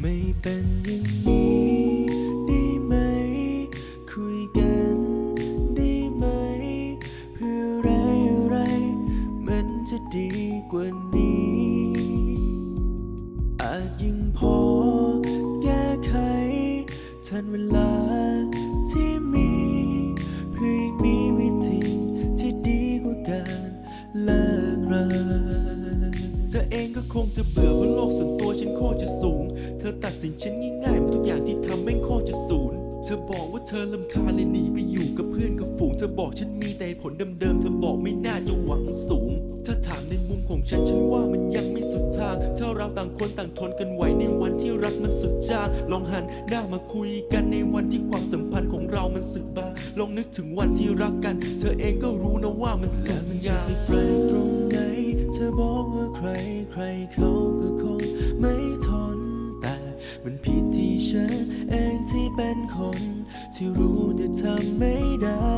ไม่เป็นอย่างนี้ได้ไหม คุยกันได้ไหม เพื่ออะไรอะไร มันจะดีกว่านี้ อาจยังพอแก้ไขทันเวลา คงจะเบื่อเพราะโลกส่วนตัวฉันโคตรจะสูง เธอตัดสินฉันง่ายๆหมดทุกอย่างที่ทำแม่งโคตรจะศูนย์เธอบอกว่าเธอลำคาเลยหนีไปอยู่กับเพื่อนกับฝูง เธอบอกฉันมีแต่ผลเดิมๆ เธอบอกไม่น่าจะหวังสูง ถ้าถามในมุมของฉันฉันว่ามันยังไม่สุดทางถ้าเราต่างคนต่างทนกันไหวในวันที่รักมันสุดจาง ลองหันหน้ามาคุยกันในวันที่ความสัมพันธ์ของเรามันสึกบางลองนึกถึงวันที่รักกัน เธอเองก็รู้นะว่ามันสุและดมันยาก บอกว่าใครใครเขาก็คงไม่ทน แต่มันผิดที่ฉันเองที่เป็นคน ที่รู้แต่ทำไม่ได้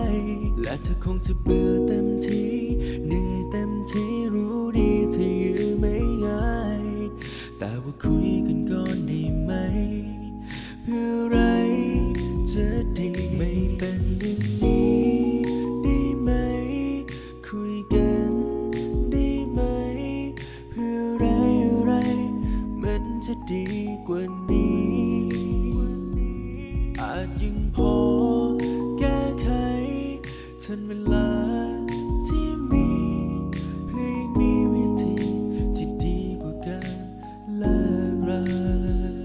และเธอคงจะเบื่อเต็มทีเหนื่อยเต็มทีรู้ดีที่ยื้อไม่ง่าย แต่ว่าคุยกันก่อนได้ไหม เพื่อไรจะดีไม่เป็น จะดีกว่านี้ อาจยังพอแก้ไขทันเวลาที่มีเพื่อยงมีวิธีที่ดีกว่าการเลิกรา